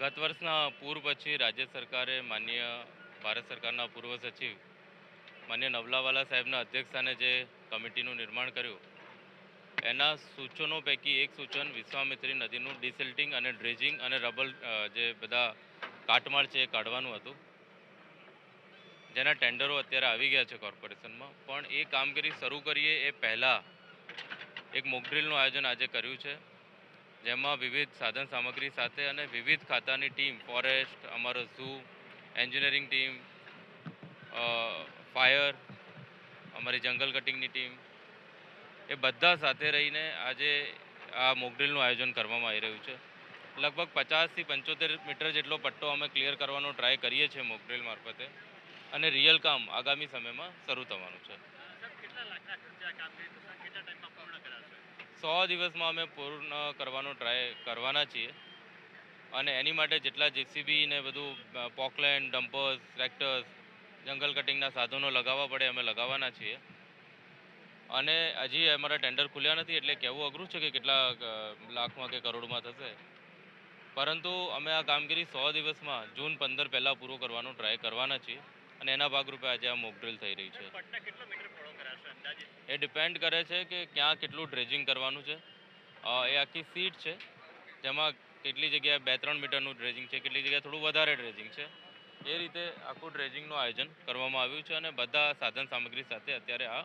ગત વર્ષના પૂર પછી રાજ્ય સરકારે માન્ય ભારત સરકારના પૂર્વ સચિવ માન્ય નવલાવાલા સાહેબના અધ્યક્ષસ્થાને જે કમિટીનું નિર્માણ કર્યું, એના સૂચનો પૈકી એક સૂચન વિશ્વામિત્રી નદીનું ડિસિલ્ટિંગ અને ડ્રેજિંગ અને રબલ જે બધા કાટમાળ છે એ કાઢવાનું હતું. જેના ટેન્ડરો અત્યારે આવી ગયા છે કોર્પોરેશનમાં, પણ એ કામગીરી શરૂ કરીએ એ પહેલાં એક મોકડ્રીલનું આયોજન આજે કર્યું છે. જેમાં વિવિધ સાધન સામગ્રી સાથે અને વિવિધ ખાતાની ટીમ, ફોરેસ્ટ, અમારો ઝૂ, એન્જિનિયરિંગ ટીમ ફાયર, અમારી જંગલ કટિંગની ટીમ, એ બધા સાથે રહીને આજે આ મોકડ્રીલનું આયોજન કરવામાં આવી રહ્યું છે. લગભગ પચાસથી પંચોતેર મીટર જેટલો પટ્ટો અમે ક્લિયર કરવાનો ટ્રાય કરીએ છીએ મોકડ્રીલ મારફતે અને રિયલ કામ આગામી સમયમાં શરૂ થવાનું છે. સો દિવસમાં અમે પૂર્ણ કરવાનો ટ્રાય કરવાના છીએ. અને એની માટે જેટલા જેસીબી ને બધું પોકલેન્ડ, ડમ્પર્સ ટ્રેક્ટર્સ જંગલ કટિંગના સાધનો લગાવવા પડે અમે લગાવવાના છીએ. અને હજી અમારા ટેન્ડર ખુલ્યા નથી એટલે કહેવું અઘરું છે કે કેટલા લાખમાં કે કરોડમાં થશે. પરંતુ અમે આ કામગીરી સો દિવસમાં, જૂન પંદર પહેલાં પૂરો કરવાનો ટ્રાય કરવાના છીએ. અને એના ભાગરૂપે આજે આ મોકડ્રીલ થઈ રહી છે. એ ડિપેન્ડ કરે છે કે ક્યાં કેટલું ડ્રેજિંગ કરવાનું છે. એ આખી સીટ છે, જેમાં કેટલી જગ્યાએ બે ત્રણ મીટરનું ડ્રેજિંગ છે, કેટલી જગ્યાએ થોડું વધારે ડ્રેજિંગ છે. એ રીતે આખું ડ્રેજિંગનું આયોજન કરવામાં આવ્યું છે અને બધા સાધન સામગ્રી સાથે અત્યારે આ